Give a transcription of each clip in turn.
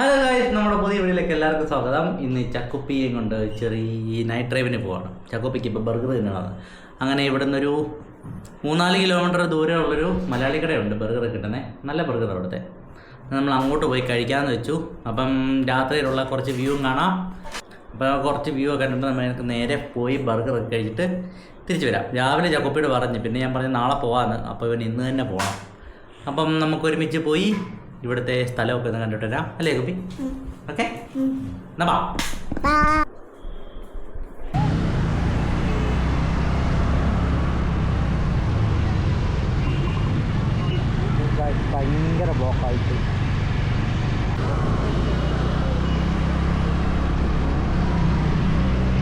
Hello guys നമ്മുടെ പുതിയ വീഡിയോയിലേക്ക് എല്ലാവർക്കും സ്വാഗതം. ഇന്ന് ചക്കുപ്പിയും കൊണ്ട് ചെറിയ നൈറ്റ് ഡ്രൈവിന് പോവാണ്. ചക്കുപ്പിക്ക് ഇപ്പോൾ ബർഗർ തിന്നണം അങ്ങനെ ഇവിടെ നിന്നൊരു മൂന്നാൽ കിലോമീറ്റർ ദൂരമുള്ളൊരു മലയാളി കടയുണ്ട് ബർഗർ കിട്ടണേ നല്ല ബർഗർ അവിടുത്തെ. നമ്മൾ അങ്ങോട്ട് പോയി കഴിക്കാമെന്ന് വെച്ചു. അപ്പം രാത്രിയിലുള്ള കുറച്ച് വ്യൂവും കാണാം. അപ്പോൾ കുറച്ച് വ്യൂ ഒക്കെ കണ്ടിട്ട് നമ്മൾ എനിക്ക് നേരെ പോയി ബർഗർ ഒക്കെ കഴിച്ചിട്ട് തിരിച്ചു വരാം. രാവിലെ ചക്കുപ്പിയോട് പറഞ്ഞു പിന്നെ ഞാൻ പറഞ്ഞു നാളെ പോകാമെന്ന് അപ്പോൾ ഇവൻ ഇന്ന് തന്നെ പോകണം അപ്പം നമുക്ക് ഒരുമിച്ച് പോയി ഇവിടുത്തെ സ്ഥലമൊക്കെ ഒന്ന് കണ്ടിട്ട് വരാം. അല്ലേ കുപ്പി ഓക്കെ? എന്നാ ഭയങ്കര ബ്ലോക്കായിട്ട്.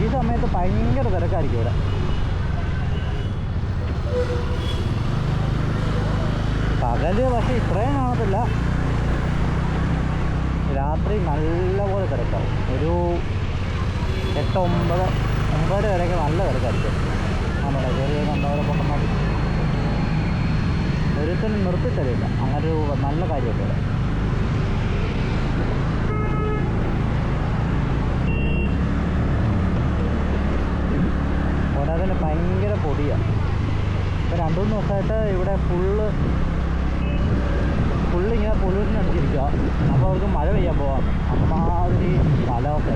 ഈ സമയത്ത് ഭയങ്കര തിരക്കായിരിക്കും ഇവിടെ. പകൽ പക്ഷെ ഇത്രയും കാണത്തില്ല. രാത്രി നല്ലപോലെ തിരക്കാവും ഒരു എട്ട് ഒമ്പത് ഒമ്പത് വരെയൊക്കെ നല്ല തിരക്കായിരിക്കും. നമ്മുടെ ചെറിയ നല്ലപോലെ കൊണ്ടുവന്നാൽ ഒരുത്തനും നിർത്തിത്തരില്ല അങ്ങനെ ഒരു നല്ല കാര്യമൊക്കെ ഇവിടെ? പോരാതിന് ഭയങ്കര പൊടിയാണ് ഇപ്പം രണ്ടു മൂന്ന് ദിവസമായിട്ട് ഇവിടെ ഫുള്ള് അടിച്ചിരിക്കുക അപ്പോൾ അവർക്ക് മഴ പെയ്യാൻ പോവാം. അമ്മാതിരി കാലാവസ്ഥ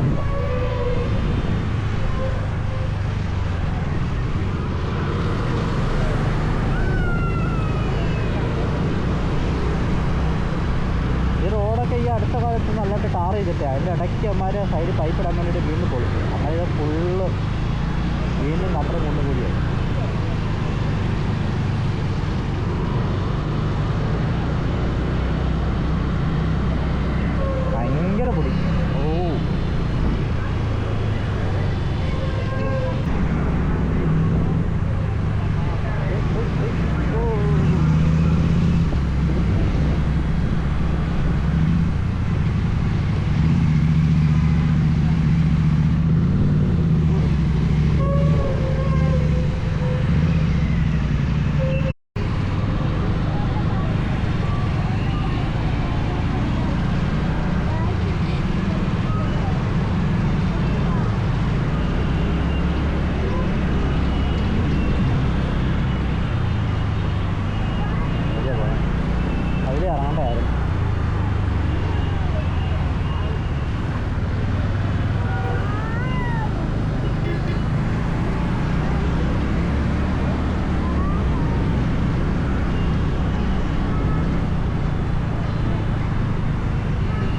ഈ അടുത്ത കാലത്ത് നല്ലതായിട്ട് ടാർ ചെയ്തിട്ടേ. അതിന്റെ ഇടയ്ക്ക് അമ്മമാർ സൈഡ് പൈപ്പ് ഇടാൻ വേണ്ടിയിട്ട് വീണ്ടും പൊളിച്ചു അമ്മ ഇത് ഫുള്ള് വീണ്ടും നമ്മുടെ മുന്നിൽ കൂടിയായി ഭയങ്കര പൊടി ഓ അതിലെ പോണം. അതിലെ ഇറങ്ങണ്ടായിരുന്നു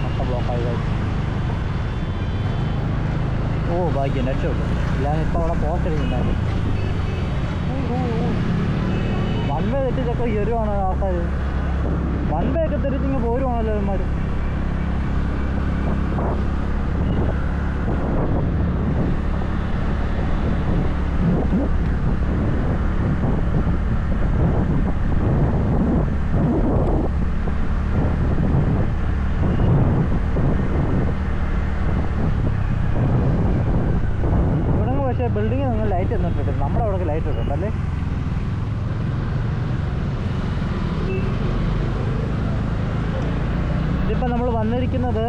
മൊത്തം ബ്ലോക്കായി കഴിഞ്ഞു ഓ ഭാഗ്യം രക്ഷപ്പെട്ടു ഇപ്പോൾ അവിടെ പോസ്റ്റ് അടിക്കുന്നുണ്ടായിരുന്നു വൺ വേ തെറ്റിച്ചൊക്കെ വരുവാണോ ആൾക്കാർ വൺ വേ ഒക്കെ തെറ്റിച്ചിങ്ങ് പോരുവാണല്ലോ ഇവന്മാർ ഇവിടെ പക്ഷേ ബിൽഡിങ്ങിൽ നിങ്ങൾ ലൈറ്റ് ഒന്നും ഇട്ടിട്ടില്ല നമ്മുടെ അവിടെ ലൈറ്റ് ഇട്ടിട്ടുണ്ടല്ലേ ഇതിപ്പോൾ നമ്മൾ വന്നിരിക്കുന്നത്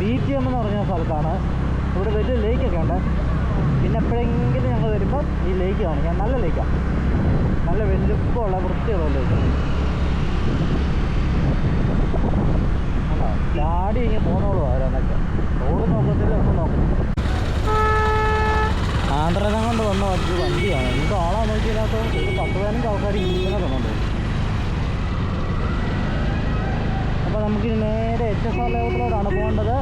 ബി ടി എം എന്ന് പറഞ്ഞ സ്ഥലത്താണ്. ഇവിടെ വലിയ ലേക്കൊക്കെ ഉണ്ട്. പിന്നെ എപ്പോഴെങ്കിലും ഞങ്ങൾ വരുമ്പോൾ ഈ ലേക്ക് കാണിക്കാം. നല്ല ലേക്കാണ് നല്ല വലുപ്പമുള്ള വൃത്തിയുള്ള ലേക്ക് കണ്ടോ? ചാടി ഇങ്ങനെ പോകുന്നോളൂ അവരൊന്നൊക്കെ റോഡ് നോക്കത്തില്ല ഒന്നും നോക്കത്തില്ല ആന്ധ്രനം കൊണ്ട് വന്ന ഒരു വണ്ടിയാണ് എനിക്ക് ആളാ നോക്കിയില്ലാത്ത ഒരു പത്ത് പതിനഞ്ച് ആൾക്കാർ ഇങ്ങനെ തന്നുണ്ട് അപ്പോൾ നമുക്കിനി നേരെ എച്ച് എസ് ആർ ലേഔട്ടിലോട്ടാണ് പോകേണ്ടത്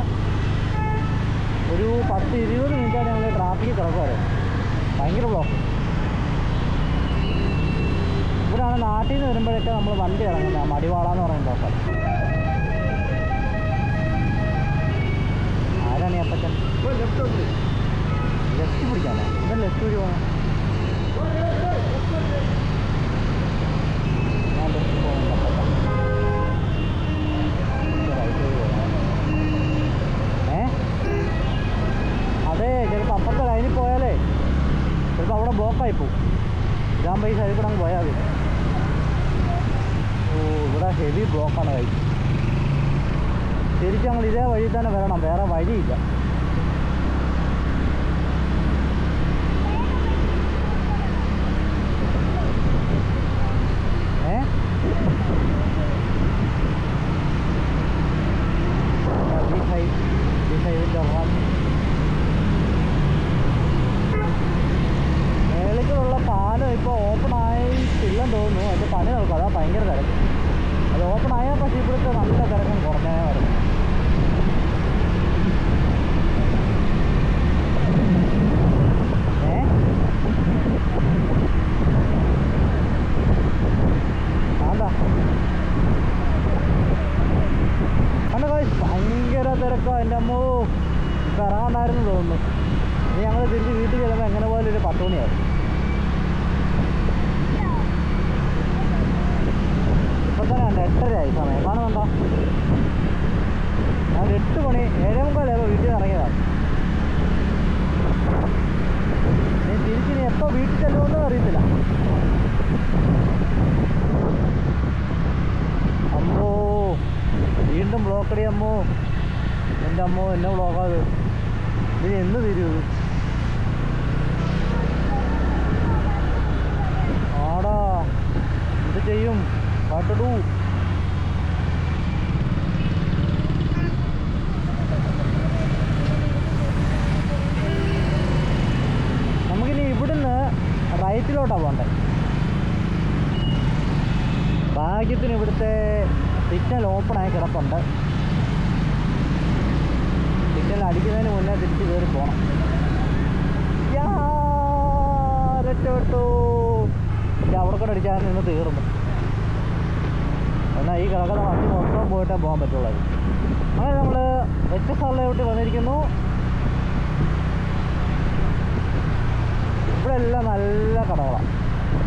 ഒരു പത്ത് ഇരുപത് മിനിറ്റാണ് ഞങ്ങൾ ട്രാഫിക്കിൽ കിടക്കാറ് ഭയങ്കര ബ്ലോക്ക് ഇവിടെയാണ് നാട്ടിൽ നിന്ന് വരുമ്പോഴൊക്കെ നമ്മൾ വണ്ടി ഇറങ്ങുന്നത് മടിവാള എന്ന് പറയുന്ന ബ്ലോക്ക് ആരാണ് ഈ അപ്പച്ചൻ? ലെഫ്റ്റ് പിടിക്കാനോ? ഇവിടെ ലെഫ്റ്റ് വഴി പോകണം ഞാൻ ലെഫ്റ്റ് പോകുന്നില്ല റൈറ്റ് വഴി പോകണം ഏ അതെ ചിലപ്പോൾ അപ്പുറത്തെ ലൈനിൽ പോയാലേ ചിലപ്പോൾ അവിടെ ബ്ലോക്കായി പോകും ഇതാകുമ്പോൾ ഈ സൈഡിൽ അങ്ങ് പോയാൽ മതി. ഓ ഇവിടെ ഹെവി ബ്ലോക്കാണ് കൈ ശരിക്കും ഞങ്ങൾ ഇതേ വഴി തന്നെ വരണം. വേറെ വഴിയില്ല ഏ ബി ഫൈവ് ബി ഫൈവിന്റെ റൺ മേളിലുള്ള പാലം ഇപ്പോൾ ഓപ്പൺ അതിന്റെ പണി നടക്കും അതാ ഭയങ്കര തിരക്ക്. അത് ഓപ്പൺ ആയാൽ പക്ഷേ ഇവിടുത്തെ നല്ല തിരക്കും കുറഞ്ഞേ guys? ഭയങ്കര തിരക്കാ എന്റെ അമ്മോ. ഇപ്പം തോന്നുന്നു. ഇനി ഞങ്ങൾ തിരിച്ച് വീട്ടിൽ ചെല്ലുമ്പോൾ എങ്ങനെ പോലെ ഒരു പത്ത് മണിയാവും തന്നെ ഉണ്ട് എട്ടരയായി സമയം. കാണുന്നുണ്ടോ ഞാൻ എട്ട് മണി ഏഴേ മുക്കാലായപ്പോൾ വീട്ടിൽ ഇറങ്ങിയതാണ്. നീ തിരിച്ചിനി എപ്പോൾ വീട്ടിൽ ചെല്ലുമെന്നും അറിയത്തില്ല. അമ്മോ വീണ്ടും ബ്ലോക്കടി അമ്മോ. എന്റെ അമ്മോ എന്നെ ബ്ലോക്കാത് ഇത് എന്ന് തീരൂ ആടാ എന്ത് ചെയ്യും? കാട്ടടൂ നമുക്കിനി ഇവിടുന്ന് റൈറ്റിലോട്ടാണ് പോകണ്ടേ ഭാഗ്യത്തിന് ഇവിടുത്തെ സിഗ്നൽ ഓപ്പണായി കിടപ്പുണ്ട്. സിഗ്നൽ അടിക്കുന്നതിന് മുന്നേ തിരിച്ച് കയറി പോകണം രക്ഷപ്പെട്ടു. അവിടെ കൂടെ അടിച്ചാൽ നിന്ന് തീർന്നു. എന്നാൽ ഈ കിടക്കുന്ന വണ്ടി മൊത്തം പോയിട്ടേ പോകാൻ പറ്റുള്ളൂ. അങ്ങനെ നമ്മൾ എച്ച് എസ് ആറിലോട്ട് വന്നിരിക്കുന്നു. ഇവിടെ എല്ലാം നല്ല കടകളാണ്.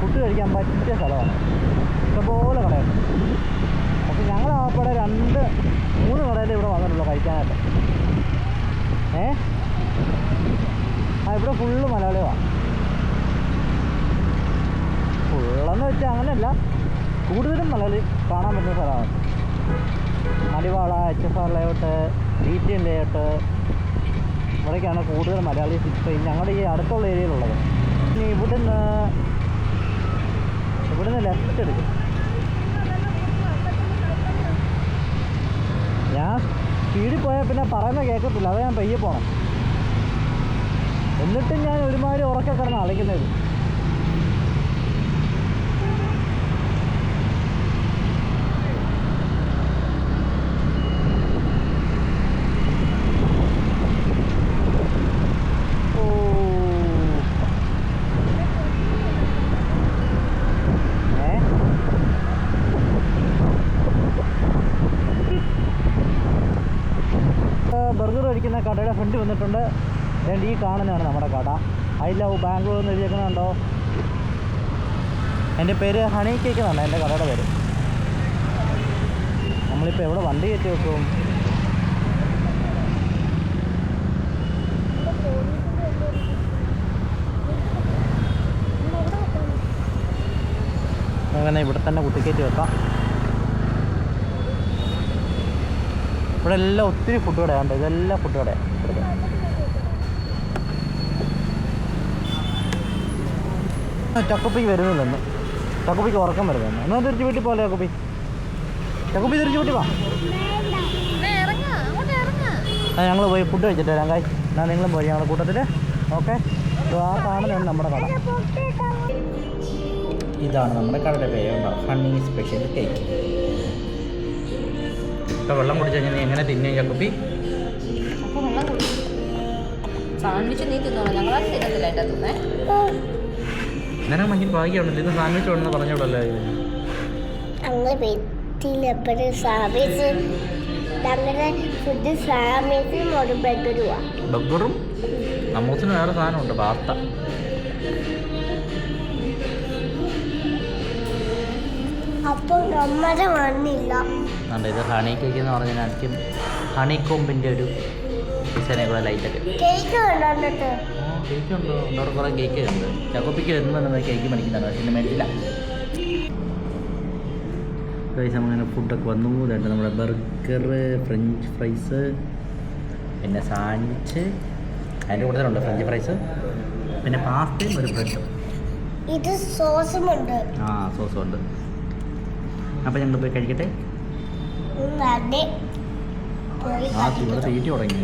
ഫുഡ് കഴിക്കാൻ പറ്റിയ സ്ഥലമാണ്. ഇഷ്ടംപോലെ കടയുണ്ട് പക്ഷെ ഞങ്ങൾ ആപ്പടെ രണ്ട് മൂന്ന് കടയിലേ ഇവിടെ വന്നിട്ടുള്ളൂ കഴിക്കാനായിട്ട്. ഏ? ആ ഇവിടെ ഫുള്ള് മലയാളികളാണ്. ഫുള്ളെന്ന് വെച്ചാൽ അങ്ങനെയല്ല. കൂടുതലും മലയാളി കാണാൻ പറ്റുന്ന സ്ഥലമാണ്. Madiwala H S R layout D T N layout ഇവിടേക്കാണ് കൂടുതൽ മലയാളി ഞങ്ങളുടെ ഈ അടുത്തുള്ള ഏരിയയിലുള്ളത്. ഇനി ഇവിടുന്ന് ഇവിടുന്ന് ലെഫ്റ്റ് എടുക്കും. ഞാൻ സ്പീഡിൽ പോയാൽ പിന്നെ പറയുന്ന കേൾക്കത്തില്ല. അത് ഞാൻ പയ്യെ പോകണം എന്നിട്ടും ഞാൻ ഒരുമാതിരി ഉറക്കെ കിടന്ന് അളിക്കുന്നത് ഓ ഏ ബർഗർ കഴിക്കുന്ന കടയുടെ ഫ്രണ്ട് വന്നിട്ടുണ്ട്. രണ്ട് ഈ കാണുന്നതാണ് നമ്മുടെ കട. ഐ ലവ് ബാംഗ്ലൂർ എന്ന് എഴുതിയേക്കുന്നുണ്ടോ? എന്റെ പേര് ഹണി കേക്ക് എന്നാണ് എന്റെ കടയുടെ പേര്. നമ്മളിപ്പോൾ എവിടെ വണ്ടി കയറ്റി വെക്കും? അങ്ങനെ ഇവിടെ തന്നെ കുത്തിക്കയറ്റി വെക്കാം. ഇവിടെ എല്ലാം ഒത്തിരി ഫുഡ് കടയുണ്ട് ഇതെല്ലാം ഫുഡ് കടയാണ് ഇവിടുത്തെ ചക്കുപ്പിക്ക് വരുന്നില്ലെന്ന്. ചക്കുപ്പിക്ക് ഉറക്കം വരുന്നു എന്നാൽ തിരിച്ച് വീട്ടിൽ പോലെ ചക്കുപ്പി? ചക്കുപ്പി തിരിച്ച് വീട്ടിൽ വാ. ആ ഞങ്ങൾ പോയി ഫുഡ് കഴിച്ചിട്ട് വരാം. കായ് എന്നാൽ നിങ്ങളും പോയി ഞങ്ങളുടെ കൂട്ടത്തിൽ ഓക്കെ? ആ കാണുന്നതാണ് നമ്മുടെ കട. ഇതാണ് നമ്മുടെ കടയുടെ പേരുണ്ടോ ഹണി സ്പെഷ്യൽ കേക്ക്. ഇപ്പോൾ വെള്ളം കുടിച്ചു കഴിഞ്ഞാൽ നീ എങ്ങനെ തിന്നെ ചക്കുപ്പി അപ്പൊ വെള്ളം കുടി. സാൻഡ്വിച്ച് നീ തിന്നോളാം ഞങ്ങൾ അത് തിന്നത്തില്ല എന്റെ തിന്നേ നേരം ഭയങ്കര ഭാഗ്യമാണല്ലോ ഇത് സാൻഡ്വിച്ച് വേണമെന്ന് പറഞ്ഞോളല്ലോ ഞങ്ങളുടെ ഫുഡ് ഒരു ബർഗറും നമ്മൂസിന് വേറെ സാധനമുണ്ട് പാസ്ത അപ്പോൾ വന്നില്ല ഉണ്ട് ഇത് ഹണി കേക്ക് എന്ന് പറഞ്ഞാൽ എനിക്കും ഹണി കൊമ്പിന്റെ ഒരു ഡിസൈനെ കൂടെ ലൈറ്റൊക്കെ കേക്ക് കണ്ടിട്ട് ആ കേക്ക് ഉണ്ടോ? അവിടെ കുറേ കേക്ക് ഉണ്ട്. ചക്കപ്പിക്ക് എന്ന് കേക്ക് മേടിക്കുന്നതാണ് പക്ഷെ ഇന്ന് മേടിച്ചില്ല. ഗൈസ് അങ്ങനെ ഫുഡൊക്കെ വന്നു. ഇതായിട്ട് നമ്മുടെ ബർഗർ ഫ്രഞ്ച് ഫ്രൈസ് പിന്നെ സാൻഡ്വിച്ച് അതിന്റെ കൂടുതലുണ്ട് ഫ്രഞ്ച് ഫ്രൈസ് പിന്നെ പാസ്തയും ഒരു ബ്രെഡും ഇത് സോസുമുണ്ട് ആ സോസും ഉണ്ട്. അപ്പോൾ ഞങ്ങൾ പോയി കഴിക്കട്ടെ. ആ ഇവിടെ തീറ്റി തുടങ്ങി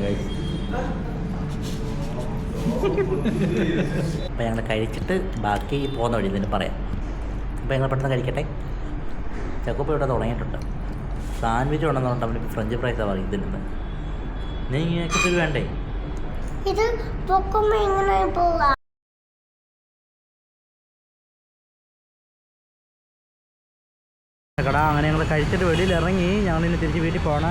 അപ്പോൾ ഞങ്ങൾ കഴിച്ചിട്ട് ബാക്കി പോകുന്ന വഴി ഇതിന് പറയാം. അപ്പോൾ ഞങ്ങൾ പെട്ടെന്ന് കഴിക്കട്ടെ. ചക്കപ്പ ഇവിടെ തുടങ്ങിയിട്ടുണ്ട്. സാൻഡ്വിച്ച് ഉണ്ടെന്നുണ്ട് അവന് ഫ്രഞ്ച് ഫ്രൈസാണ് പറയും നിന്ന് നീ ഇങ്ങനെ വേണ്ടേ? ഇത് പൊക്കുമ്പോ എങ്ങനെ പോവാ? കട അങ്ങനെ ഞങ്ങൾ കഴിച്ചിട്ട് വെളിയിൽ ഇറങ്ങി. ഞങ്ങൾ ഇന്ന് തിരിച്ച് വീട്ടിൽ പോണ.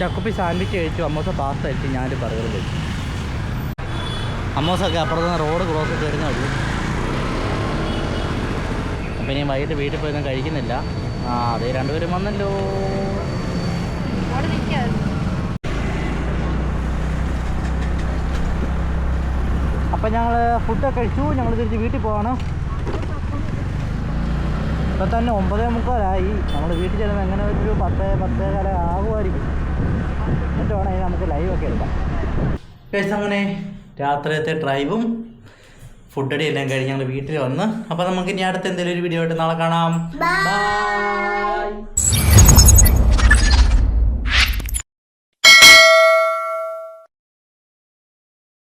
ചക്കുപ്പി സാൻഡ്വിച്ച് കഴിച്ചു. അമ്മോസ പാസ്ത കഴിച്ചു. ഞാൻ ബർഗർ കഴിച്ചു. അമ്മോസൊക്കെ അപ്പുറത്തുനിന്ന് റോഡ് ക്രോസ് ചെയ്ത് ഉള്ളൂ അപ്പം ഇനി വൈകിട്ട് വീട്ടിൽ പോയൊന്നും കഴിക്കുന്നില്ല. ആ അതെ രണ്ടുപേരും വന്നല്ലോ. അപ്പം ഞങ്ങൾ ഫുഡൊക്കെ കഴിച്ചു. ഞങ്ങൾ തിരിച്ച് വീട്ടിൽ പോവാണ്. ഇപ്പം തന്നെ ഒമ്പതേ മുക്കാലായി. നമ്മൾ വീട്ടിൽ ചെല്ലുമ്പോൾ എങ്ങനെ ഒരു പത്ത് കാല ആകുമായിരിക്കും എന്നിട്ട് വേണമെങ്കിൽ നമുക്ക് ലൈവ് ഒക്കെ എടുക്കാം. ഗൈസ് അങ്ങനെ രാത്രിയത്തെ ഡ്രൈവും ഫുഡടി എല്ലാം കഴിഞ്ഞ് ഞങ്ങൾ വീട്ടിൽ വന്ന്. അപ്പോൾ നമുക്ക് ഇനി അടുത്ത എന്തെങ്കിലും ഒരു വീഡിയോ ആയിട്ട് നാളെ കാണാം. ബൈ